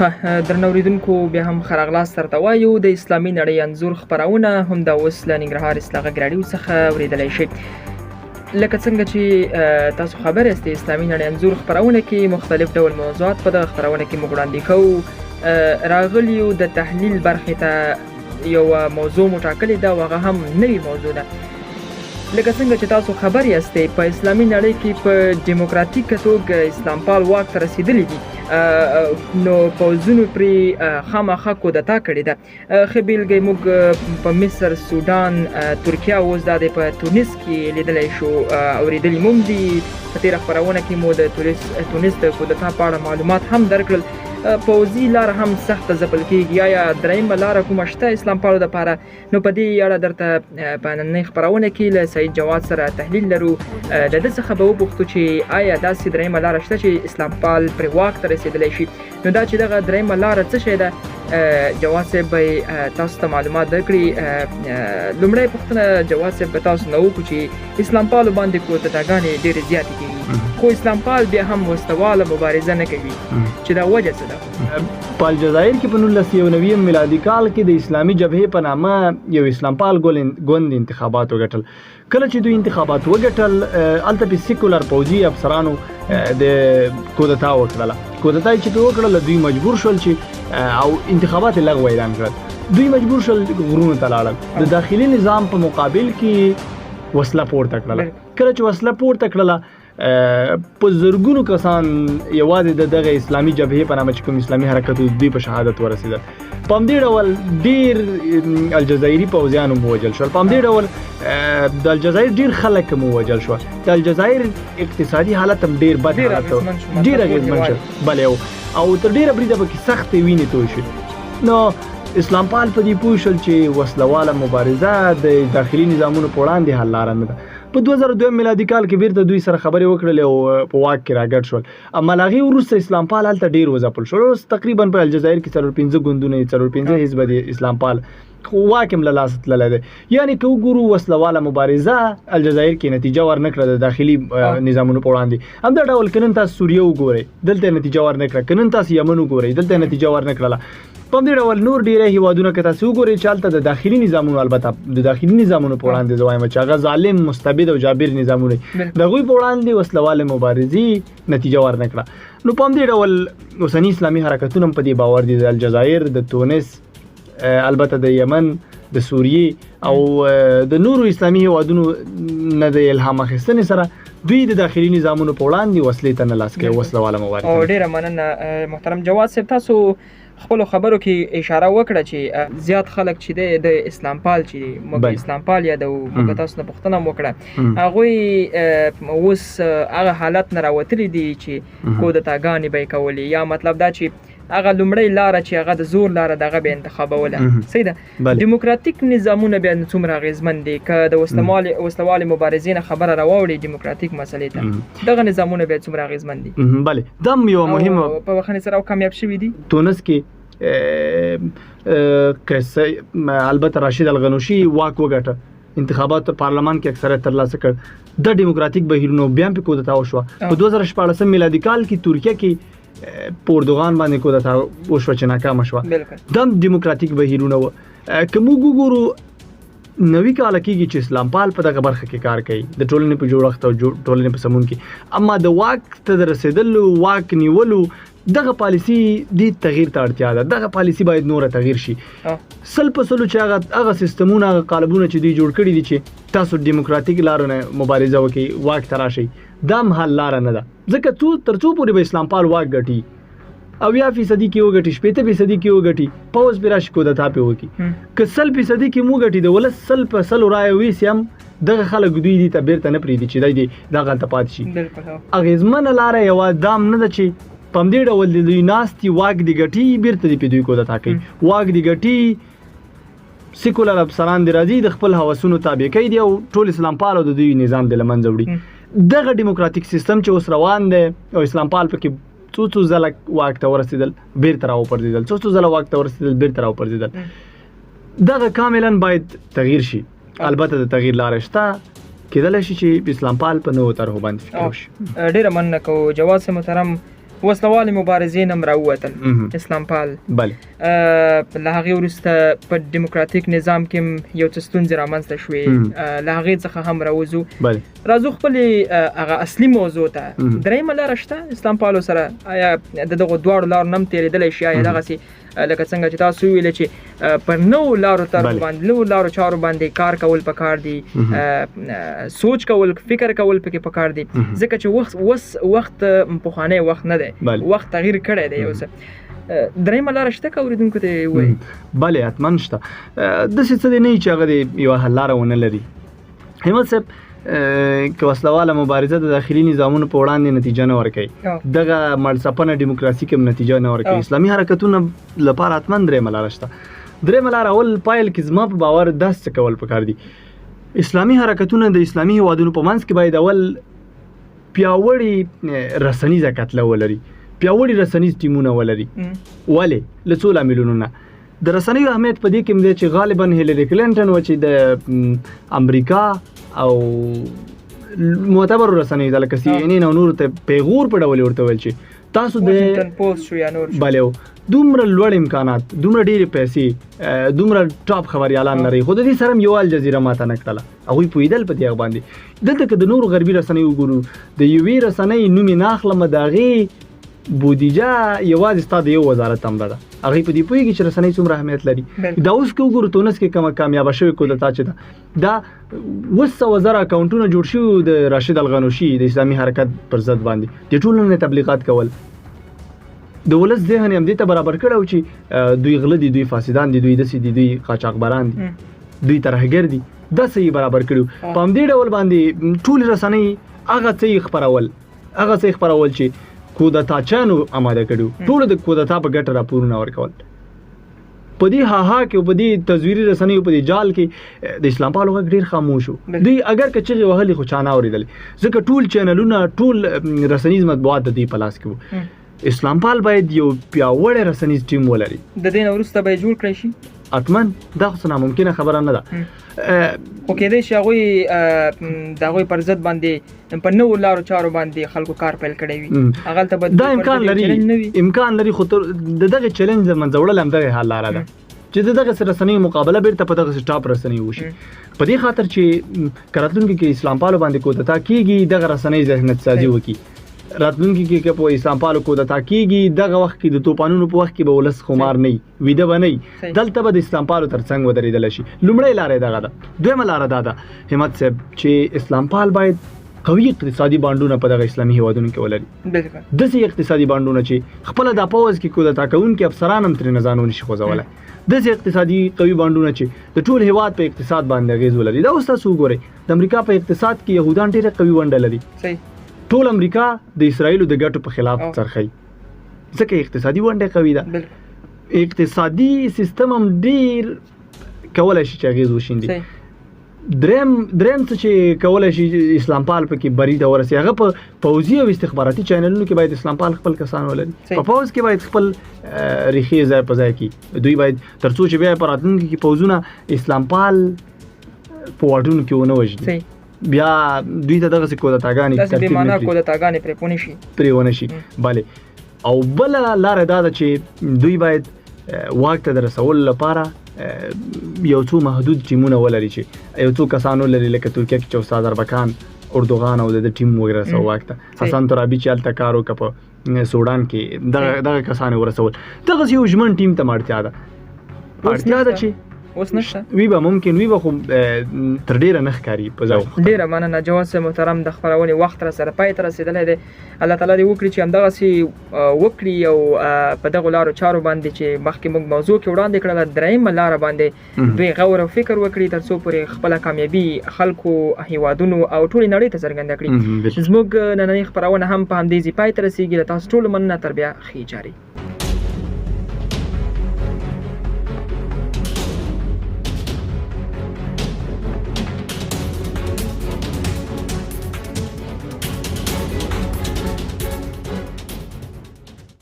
خه درنوریدونکو بیا هم خراغلاس ترته وایو د اسلامي نړۍ انزور خبرونه هم د اوس ل ننګرهار اصلاغه ګراډیو څخه اوریدلای شي. لکه څنګه چې تاسو خبر یاست اسلامي نړۍ انزور خبرونه کې مختلف ډول موضوعات په دغه خبرونه کې موږ وړاندې کوو. راغلیو د تحلیل برخې ته یو موضوع مټاکلې ده هغه هم نوې موضوع ده. لکه څنګه چې تاسو خبر یاستئ په اسلامي نړۍ کې په دیموکراتیک توګه اسلام پال واک ته رسیدلی دي نو پوزونو پرې خامخا کودتا کړې ده. خبيلګي موږ په مصر سودان ترکیه اوس د په تونس کې لیدلای شو اوریدلی موږ دي. په تیر خبرونه کې مو د تونس د کودتا په اړه معلومات هم درکړل پوزي لار هم سخت ځپل کیږي یا درېم لار کوم شته اسلام پالو د پاره نو په دې اړه درته په نن خبرونه کې له سید جواد سره تحلیل لرو. د دې څخه به وپوښتو چې آیا دا سې درېم لار شته چې اسلام پال پر واک ته رسیدلی شي. نو دا چې دغه درېم لار څه شي ده؟ جواد صاحب تاسو ته معلومات درکړي. لومړی پوښتنه جواد صاحب تاسو نو کو چې اسلام پالو باندې کوتاګانې ډېرې زیاتې کیږي خو اسلام پال بیا هم مستواله مبارزه نه کوي. چې دا وجه څه ده؟ په الجزایر کې په 1990 میلادي کال کې د اسلامي جبهه په نامه یو اسلام پال ګوند انتخابات وګټل. کله چې دوی انتخابات وګټل الته په سیکولر پوجي افسرانو د کودتا وکړه کودتا چې دوی وکړل دوی مجبور شول چې او انتخابات لغوه اعلان کړل. دوی مجبور شول غرونو ته لاړل. د داخلي نظام په مقابل کې وسله پورته کړل کله چې وسله پورته کړل په زرګونو کسان یوازې د دغه اسلامي جبهه په نامه چې کوم اسلامي حرکت دوی په شهادت ورسېدل. په دې ډول ډیر الجزائري پوځیان مو وجل شو په دې ډول د الجزائر ډیر خلک مو وجل شو د الجزائر اقتصادي حالت هم ډیر بد حالت ډیر اغیزمن شو. بل یو او تر ډیره بریده به سخت ویني توي شو نو اسلام پال په دې پوښل چې وسلواله مبارزه د داخلي نظامونو په وړاندې حل لار نه ده په 2002 میلادي کال کې بیرته دوی سره خبرې وکړلې او په واک کې راګډ شول. اما لاغي وروسته اسلام پال هلته ډیر وځپل شو تقریبا په الجزایر کې څلور پنځه ګوندونه څلور پنځه حزب دي اسلام پال واکم له لاس تللی دی. یعنی که وګورو وسلواله مبارزه الجزایر کې نتیجه ورنکړه د داخلي نظامونو په وړاندې. هم دا ډول کنن تاسو سوریه وګورئ دلته نتیجه ورنکړه. کنن تاسو یمن وګورئ دلته نتیجه ورنکړه په دې ډول نور ډیره هیوادونه کې تاسو وګورئ چې حالت د داخلي نظامونو البته د داخلي نظامونو په وړاندې زوایم چې هغه ظالم مستبد او جابر نظامونه. دغه په وړاندې وسلواله مبارزي نتیجه ورنکړه. نو په دې ډول اوسنی اسلامي حرکتونه په دې باور دي. د الجزایر د تونس البته د یمن د سوریه او د نورو اسلامي هیوادونو نه د الهام اخیستنې سره دوی د داخلي نظامونو په وړاندې وسلې ته نه لاس کوي وسله والا موارد او ډیره مننه محترم جواد صاحب تاسو خپل خبرو کې اشاره وکړه چې زیات خلک چې د اسلام پال چې موږ اسلام پال یا د تاسو نه پوښتنه وکړه. هغه اوس هغه حالت نه راوتلي دي چې کودتاګانې به کولې. یا مطلب دا چې هغه لومړی لار چې هغه د زور لار دغه به انتخابوله. صحیح ده؟ دیموکراتیک نظامونه بیا څومره غیزمن دي؟ که د وسلوال وسلوال مبارزین خبره راوړي دیموکراتیک مسلې ته. دغه نظامونه بیا څومره غیزمن دي؟ بله. دم یو مهمه په وخت سره کامیاب شوی دي؟ تونس کې قصه البته راشد الغنوشي واک وګټه انتخابات پارلمان کې اکثریت ترلاسه کړ. د دیموکراتیک بهیرونو بیا په کودتا وشو په 2014 میلادي کال کې ترکیه کې پورتګال باندې کو دتا وشو چې ناکام شو د دیموکراتیک بهیرونه و کوم ګورو نوې کال کېږي چې اسلام پال په دغه برخه کې کار کوي د ټولنې په جوړښت او ټولنې په سمون کې اما د واک ته رسیدل واک نیولو دغه پالیسی د تغییر ته اړتیا ده. دغه پالیسی باید نور تغییر شي. سل په سلو چې هغه هغه سیستمونه هغه قالبونه چې دی جوړ کړي دي چې تاسو دیموکراتیک لارونه مبارزه وکي واک تراشي دم حل لار نه ده. ځکه څو ترڅو پورې به اسلام پال واک غټي او یا فیصدي کې وګټي شپته فیصدي کې وګټي پوز به راشي کو د تاپه وکي که سل فیصدي کې مو غټي د ول سل په سل رای وي سم دغه خلک دوی دي ته بیرته نه پریدي چې دای دا غلطه پات شي. اغیزمن لار یو دام نه ده چې پم دې ډول د دوی ناستي واګ دی غټي بیرته دی دوی کو د تاکي واګ دی غټي سیکولر افسران دی راځي د خپل هوسونو تابع کوي دی او ټول اسلام پالو د دوی نظام د لمنځه وړي. دغه دیموکراتیک سیستم چې اوس روان دی او اسلام پال پکې څو څو ځله واک ته ورسېدل بیرته راو پرځیدل څو څو ځله واک ته ورسېدل بیرته راو پرځیدل دغه کاملا باید تغییر شي. البته د تغییر لار شته کېدل شي چې اسلام پال په نوو طرحو باندې فکر وشي. ډیره مننه کو جواز محترم وسلوال مبارزین هم راووتل. اسلام پال بله له هغه وروسته په دیموکراتیک نظام کې یو څه ستونزې رامنځته شوې له هغې څخه هم راوځو بله راځو خپل هغه اصلي موضوع ته مم. درېیمه لاره شته اسلام پالو سره آیا دغه دواړو لارو نم تېرېدلی شي مم. دغسې اه، لکه څنګه چې تاسو ویل چې پر نو لارو تر. باندې نو لارو چارو باندې کار کول پکار دي سوچ کول فکر کول پکې پکار دي. ځکه چې وخت وس وخت په خوانه وخت نه دی. وخت تغییر کړی دی اوس درېیمه لار شته که اوریدونکو ته وایي بله حتما شته داسې څه دی نه چې هغه د یوه حل لاره ونه لري همت صاحب که وسلواله مبارزه د داخلي نظامونو په وړاندې نتیجه نه ورکوي. او، دغه ملسپنه دیموکراسي کې نتیجه نه او. ورکوي اسلامي حرکتونو لپاره حتما درې ملاره شته. درې ملاره اول پایل کې زما په باور داس څه کول پکار دي. اسلامي حرکتونه د اسلامي هوادونو په منځ کې باید اول پیاوړي رسنیزه کتله ولري. پیاوړي رسنیز ټیمونه ولري. م، ولې؟ لڅو لاملونو نه د رسنیو اهمیت په دې کې مده چې غالبا هیلری کلینټن و چې د امریکا او معتبر رسنیو د لکه سی ان ان نور ته پیغور په ډول ورته ویل چې تاسو د پوسټ شو یا نور. بلو دومره لوړ امکانات دومره ډېرې پیسې دومره ټاپ خبريالان لري خو د دې سره یو الجزیره ماته نه کړله هغه پویدل په دې باندې. دلته د نورو غربي رسنیو وګورو د یوې رسنۍ نوم یې ناخلم داغي بودیجه یوازې ستاسو یو وزارت هم ده هغه په دې پویږي چې رسنۍ څومره اهمیت لري. دا اوس کې وګورو تونس کې کومه کامیاب شوی کو د تا چې دا. وسه وزاره اکاونټونه جوړ شو د راشد الغنوشي د اسلامي حرکت پر ضد باندې. د ټولو نه تبلیغات کول. د ولس ذهن هم دې ته برابر کړو چې دوی غله دي دوی فاسدان دي دوی دسي دي دوی قاچاقبران دي. دوی ترهګر دي. دا صحیح برابر کړو. په همدې ډول باندې ټول رسنۍ هغه څه خبرول هغه څه خبرول چې کودتا چانو آماده کړو. ټول د کودتا په ګټه راپورونه ورکول په دې ها ها کې په دې تصویري رسنیو په دې جال کې د اسلام پالو غږ ډیر خاموش وو. دوی اگر کچغه وهلي خو چانه اوریدل ځکه ټول چینلونه ټول رسنیز مطبوعات د دې پلاس کې وو. اسلام پال باید یو پیاوړی رسنیز ټیم ولري د دې نه وروسته به جوړ کړی شي اتمن دا خو ناممکنه خبره نه ده. خو کېدای شي هغوی د هغوی پر ضد باندې په نوو لارو چارو باندې خلکو کار پیل کړی وي. هغه ته دا امکان لري امکان لري خو دغه چیلنج منځوړل هم دغه حل لاره ده. چې دغه سره رسنۍ مقابله بیرته په دغه سټاپ رسنۍ وشي. په دې خاطر چې م، کراتلونکو کې اسلام پالو باندې کودتا کیږي دغه رسنۍ ذهنیت سازي صحیح. راتلونکي کې که په اسلام پالو کودتا کیږي دغه وخت کې د توپانونو په وخت کې به ولس خمار نه ویده. صحیح. دلته به د پالو ترڅنګ ودرېدل شي. لومړی لارې دغه ده. دویمه لاره دا ده همت صاحب چې اسلام پال باید قوي اقتصادي بانډونه په دغه اسلامي هیوادونو کې ولري. بالکل. داسې اقتصادي بانډونه چې خپل د پوز کې کودتا کوونکي افسران هم ترې نه ځانونه شي خوځولای داسې اقتصادي قوي بانډونه چې د ټول هیواد په اقتصاد باندې اغیز ولري. دا اوس تاسو وګورئ. د امریکا په اقتصاد کې يهودان ډېر قوي ونډه لري. صحیح ټول امریکا د اسرایل د ګټو په خلاف. څرخي. ځکه اقتصادي ونډه قوي ده. اقتصادي سیستم هم ډیر کولای شي چې اغیز وشیندي. دریم څه چې کولای شي اسلام پال پکې بری ته ورسي. هغه په پوزي او استخباراتي چینلونو کې باید اسلام پال خپل کسان ولري. په پوز کې باید خپل ریښې ځای په ځای کې. دوی باید ترڅو چې بیا په راتلونکي کې پوزونه اسلام پال په واټونو کې ونه صحیح بیا دوی ته دغه څه کودتاګانې تاسو به معنا نه کو کړي د تاګانې پرې پونی شي. پرې ونه شي bale او بل لار دا ده چې دوی باید واک ته رسول لپاره یو څو محدود ټیمونه ولري چې یو څو کسانو لري لکه ترکیه کې چې استاد اربکان اردوغان او د ټیم وګړه سو صحیح. حسن ترابی چې الته کارو کپ سودان کې دغه. دغه کسان ورسول. دغه یو ژمن ټیم ته اړتیا ده. اړتیا ده. چې اوس نشته؟ وی به ممکن وی به خو تر ډیره نخ کاری په ځاو ډیره مننه جواز محترم د خبرونې وخت را سره پای ته رسیدلی دی. الله تعالی دې وکړي چې همدغسې اه، وکړي او په دغو لارو چارو باندې چې مخکې موږ موضوع کې وړاندې کړله درېیمه لاره باندې. دوی غور او فکر وکړي تر څو پورې خپله کامیابي خلکو هیوادونو او ټولې نړۍ ته څرګنده کړي. زموږ نننۍ خبرونه هم په همدې ځای پای ته رسیږي له تاسو ټولو مننه تر بیا ښې جاري